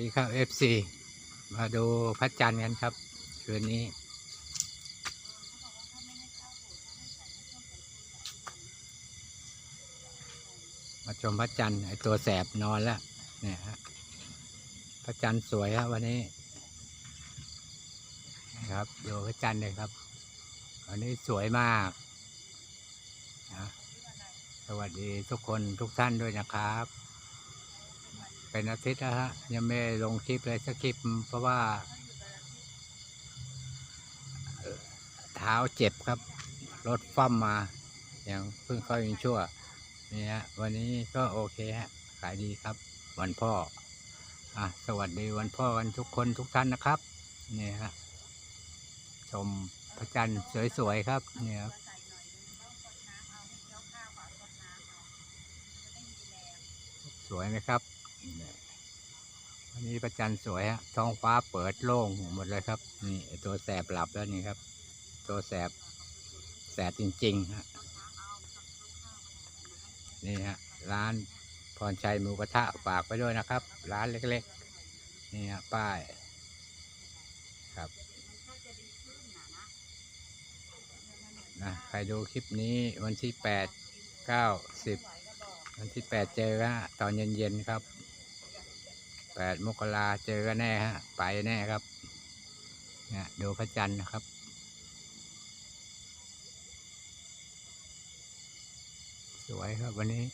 ดีครับ FC มาดูพระจันทร์กันครับ คืนนี้ มาชมพระจันทร์ไอตัวแสบนอนแล้วเนี่ยฮะพระจันทร์สวยครับวันนี้นะครับดูพระจันทร์เลยครับ วันนี้สวยมากนะสวัสดีทุกคนทุกท่านด้วยนะครับ เป็นอาทิตย์แล้วฮะยังไม่ลงคลิปเลยสักคลิปเพราะว่า เท้าเจ็บครับ รถฟั่มมาอย่างเพิ่งเข้ายังชั่วนี่ฮะวันนี้ก็โอเคฮะขายดีครับ วันพ่ออะสวัสดีวันพ่อกันทุกคนทุกท่านนะครับนี่ฮะชมพระจันทร์สวยๆครับเนี่ยครับสวยไหมครับ วันนี้พระจันสวยฮะท้องฟ้าเปิดโล่งหมดเลยครับ นี่ตัวแสบหลับแล้วนี่ครับ ตัวแสบแสบจริงๆฮะนี่ฮะร้านพรชัยหมูกระทะฝากไปด้วยนะครับ ร้านเล็กๆ นี่ฮะป้ายครับนะใครดูคลิปนี้วันที่แปดเก้าสิบวันที่แปดเจอฮะตอนเย็นๆครับ แปดมกราเจอกันแน่ฮะ ไปแน่ครับเนี่ยดูพระจันทร์นะครับ สวยครับวันนี้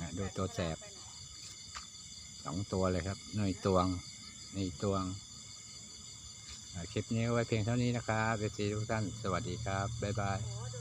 นะดูตัวแสบ สองตัวเลยครับหน่วยตวงนี่ตวง คลิปนี้ไว้เพียงเท่านี้นะครับเอฟซีทุกท่าน สวัสดีครับ บ๊ายบาย